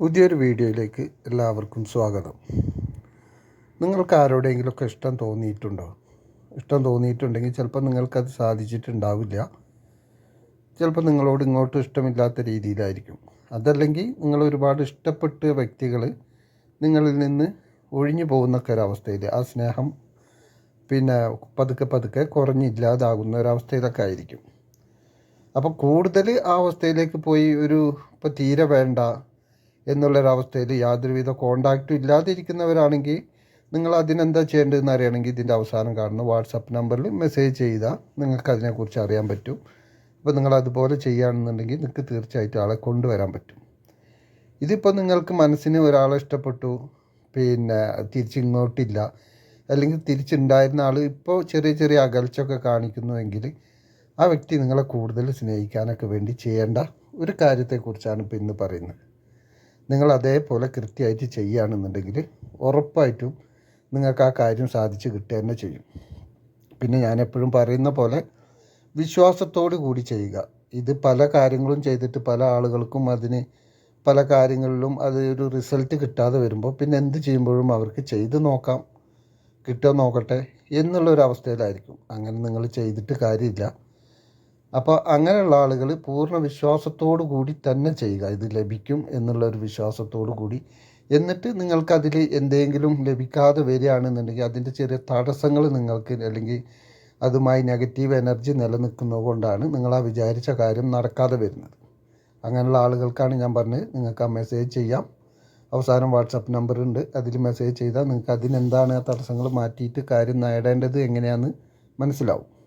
പുതിയൊരു വീഡിയോയിലേക്ക് എല്ലാവർക്കും സ്വാഗതം. നിങ്ങൾക്ക് ആരോടെങ്കിലുമൊക്കെ ഇഷ്ടം തോന്നിയിട്ടുണ്ടോ? ഇഷ്ടം തോന്നിയിട്ടുണ്ടെങ്കിൽ ചിലപ്പോൾ നിങ്ങൾക്കത് സാധിച്ചിട്ടുണ്ടാവില്ല. ചിലപ്പോൾ നിങ്ങളോട് ഇങ്ങോട്ടും ഇഷ്ടമില്ലാത്ത രീതിയിലായിരിക്കും. അതല്ലെങ്കിൽ നിങ്ങൾ ഒരുപാട് ഇഷ്ടപ്പെട്ട വ്യക്തികൾ നിങ്ങളിൽ നിന്ന് ഒഴിഞ്ഞു പോകുന്നൊക്കെ ഒരവസ്ഥയിൽ ആ സ്നേഹം പിന്നെ പതുക്കെ പതുക്കെ കുറഞ്ഞില്ലാതാകുന്ന ഒരവസ്ഥയിലൊക്കെ ആയിരിക്കും. അപ്പോൾ കൂടുതൽ ആ അവസ്ഥയിലേക്ക് പോയി ഒരു ഇപ്പോൾ തീരെ വേണ്ട എന്നുള്ളൊരവസ്ഥയിൽ യാതൊരുവിധ കോണ്ടാക്റ്റും ഇല്ലാതിരിക്കുന്നവരാണെങ്കിൽ നിങ്ങൾ അതിനെന്താ ചെയ്യേണ്ടതെന്ന് അറിയണമെങ്കിൽ ഇതിന്റെ അവസാനം കാണുന്ന വാട്സപ്പ് നമ്പറിൽ മെസ്സേജ് ചെയ്താൽ നിങ്ങൾക്ക് അതിനെക്കുറിച്ച് അറിയാൻ പറ്റും. അപ്പോൾ നിങ്ങൾ അതുപോലെ ചെയ്യുകയാണെന്നുണ്ടെങ്കിൽ നിങ്ങൾക്ക് തീർച്ചയായിട്ടും ആളെ കൊണ്ടുവരാൻ പറ്റും. ഇതിപ്പോൾ നിങ്ങൾക്ക് മനസ്സിന് ഒരാളെ ഇഷ്ടപ്പെട്ടു പിന്നെ തിരിച്ചിങ്ങോട്ടില്ല അല്ലെങ്കിൽ തിരിച്ചുണ്ടായിരുന്ന ആൾ ഇപ്പോൾ ചെറിയ ചെറിയ അകൽച്ചൊക്കെ കാണിക്കുന്നുവെങ്കിൽ ആ വ്യക്തി നിങ്ങളെ കൂടുതൽ സ്നേഹിക്കാനൊക്കെ വേണ്ടി ചെയ്യേണ്ട ഒരു കാര്യത്തെക്കുറിച്ചാണ് ഇപ്പോൾ ഇന്ന് പറയുന്നത്. നിങ്ങൾ അതേപോലെ കൃത്യമായിട്ട് ചെയ്യുകയാണെന്നുണ്ടെങ്കിൽ ഉറപ്പായിട്ടും നിങ്ങൾക്ക് ആ കാര്യം സാധിച്ച് കിട്ടുക തന്നെ ചെയ്യും. പിന്നെ ഞാൻ എപ്പോഴും പറയുന്ന പോലെ വിശ്വാസത്തോടു കൂടി ചെയ്യുക. ഇത് പല കാര്യങ്ങളും ചെയ്തിട്ട് പല ആളുകൾക്കും അതിന് പല കാര്യങ്ങളിലും അത് ഒരു റിസൾട്ട് കിട്ടാതെ വരുമ്പോൾ പിന്നെ എന്ത് ചെയ്യുമ്പോഴും അവർക്ക് ചെയ്ത് നോക്കാം. കിട്ടുമോ നോക്കട്ടെ എന്നുള്ളൊരു അവസ്ഥയിലായിരിക്കും അങ്ങനെ നിങ്ങൾ ചെയ്തിട്ട് കാര്യമില്ല. അപ്പോൾ അങ്ങനെയുള്ള ആളുകൾ പൂർണ വിശ്വാസത്തോടു കൂടി തന്നെ ചെയ്യുക. ഇത് ലഭിക്കും എന്നുള്ള ഒരു വിശ്വാസത്തോടു കൂടി. എന്നിട്ട് നിങ്ങൾക്കതിൽ എന്തെങ്കിലും ലഭിക്കാതെ വരികയാണെന്നുണ്ടെങ്കിൽ അതിന്റെ ചെറിയ തടസ്സങ്ങൾ നിങ്ങൾക്ക് അല്ലെങ്കിൽ അതുമായി നെഗറ്റീവ് എനർജി നിലനിൽക്കുന്നത് കൊണ്ടാണ് നിങ്ങൾ ആ വിചാരിച്ച കാര്യം നടക്കാതെ വരുന്നത്. അങ്ങനെയുള്ള ആളുകൾക്കാണ് ഞാൻ പറഞ്ഞത്. നിങ്ങൾക്ക് ആ മെസ്സേജ് ചെയ്യാം. അവസാനം വാട്സപ്പ് നമ്പർ ഉണ്ട്. അതിൽ മെസ്സേജ് ചെയ്താൽ നിങ്ങൾക്ക് അതിനെന്താണ് ആ തടസ്സങ്ങൾ മാറ്റിയിട്ട് കാര്യം നേടേണ്ടത് എങ്ങനെയാണെന്ന് മനസ്സിലാവും.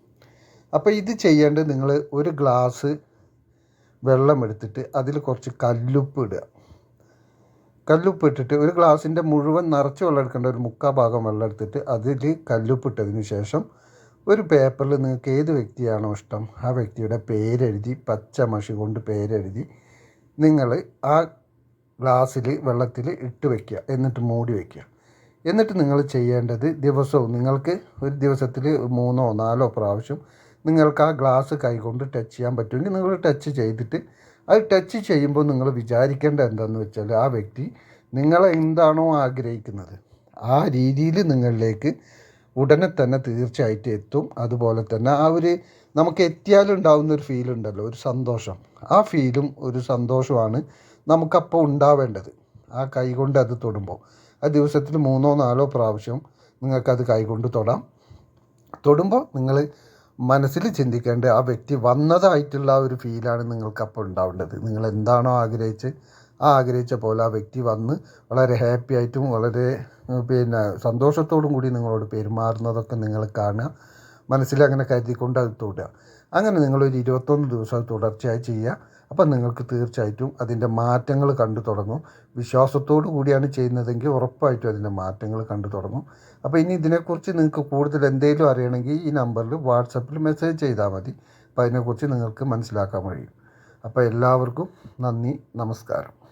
അപ്പോൾ ഇത് ചെയ്യേണ്ടത് നിങ്ങൾ ഒരു ഗ്ലാസ് വെള്ളം എടുത്തിട്ട് അതിൽ കുറച്ച് കല്ലുപ്പ് ഇടുക. കല്ലുപ്പ് ഇട്ടിട്ട് ഒരു ഗ്ലാസിന്റെ മുഴുവൻ നിറച്ച് വെള്ളം എടുക്കേണ്ട ഒരു മുക്കാ ഭാഗം വെള്ളം എടുത്തിട്ട് അതിൽ കല്ലുപ്പ് ഇട്ടതിന് ശേഷം ഒരു പേപ്പറിൽ നിങ്ങൾക്ക് ഏത് വ്യക്തിയാണോ ഇഷ്ടം ആ വ്യക്തിയുടെ പേരെഴുതി പച്ച മഷി കൊണ്ട് പേരെഴുതി നിങ്ങൾ ആ ഗ്ലാസ്സിൽ വെള്ളത്തിൽ ഇട്ട് വയ്ക്കുക എന്നിട്ട് മൂടി വയ്ക്കുക എന്നിട്ട് നിങ്ങൾ ചെയ്യേണ്ടത് ദിവസവും നിങ്ങൾക്ക് ഒരു ദിവസത്തിൽ മൂന്നോ നാലോ പ്രാവശ്യം നിങ്ങൾക്ക് ആ ഗ്ലാസ് കൈകൊണ്ട് ടച്ച് ചെയ്യാൻ പറ്റുമെങ്കിൽ നിങ്ങൾ ടച്ച് ചെയ്തിട്ട് അത് ടച്ച് ചെയ്യുമ്പോൾ നിങ്ങൾ വിചാരിക്കേണ്ട എന്താണെന്ന് വെച്ചാൽ ആ വ്യക്തി നിങ്ങളെ എന്താണോ ആഗ്രഹിക്കുന്നത്. ആ രീതിയിൽ നിങ്ങളിലേക്ക് ഉടനെ തന്നെ തീർച്ചയായിട്ടും എത്തും. അതുപോലെ തന്നെ ആ ഒരു നമുക്ക് എത്തിയാലുണ്ടാവുന്ന ഒരു ഫീൽ ഉണ്ടല്ലോ ഒരു സന്തോഷം. ആ ഫീലും ഒരു സന്തോഷമാണ് നമുക്കപ്പോൾ ഉണ്ടാവേണ്ടത്. ആ കൈകൊണ്ട് അത് തൊടുമ്പോൾ. ആ ദിവസത്തിൽ മൂന്നോ നാലോ പ്രാവശ്യം നിങ്ങൾക്കത് കൈകൊണ്ട് തൊടാം. തൊടുമ്പോൾ നിങ്ങൾ മനസ്സിൽ ചിന്തിക്കേണ്ട ആ വ്യക്തി വന്നതായിട്ടുള്ള ഒരു ഫീലാണ് നിങ്ങൾക്കപ്പോൾ ഉണ്ടാവേണ്ടത്. നിങ്ങൾ എന്താണോ ആഗ്രഹിച്ച് ആ ആഗ്രഹിച്ച പോലെ ആ വ്യക്തി വന്ന് വളരെ ഹാപ്പി ആയിട്ടും വളരെ പിന്നെ സന്തോഷത്തോടും കൂടി നിങ്ങളോട് പെരുമാറുന്നതൊക്കെ നിങ്ങൾ കാണുക. മനസ്സിൽ അങ്ങനെ കരുതിക്കൊണ്ട് അത് തൊടുക. അങ്ങനെ നിങ്ങളൊരു ഇരുപത്തൊന്ന് ദിവസം തുടർച്ചയായി ചെയ്യുക. അപ്പം നിങ്ങൾക്ക് തീർച്ചയായിട്ടും അതിന്റെ മാറ്റങ്ങൾ കണ്ടു തുടങ്ങും. വിശ്വാസത്തോടു കൂടിയാണ് ചെയ്യുന്നതെങ്കിൽ ഉറപ്പായിട്ടും അതിന്റെ മാറ്റങ്ങൾ കണ്ടു തുടങ്ങും. അപ്പോൾ ഇനി ഇതിനെക്കുറിച്ച് നിങ്ങൾക്ക് കൂടുതൽ എന്തെങ്കിലും അറിയണമെങ്കിൽ ഈ നമ്പറിൽ വാട്സപ്പിൽ മെസ്സേജ് ചെയ്താൽ മതി. അപ്പോൾ അതിനെക്കുറിച്ച് നിങ്ങൾക്ക് മനസ്സിലാക്കാൻ കഴിയും. അപ്പോൾ എല്ലാവർക്കും നന്ദി നമസ്കാരം.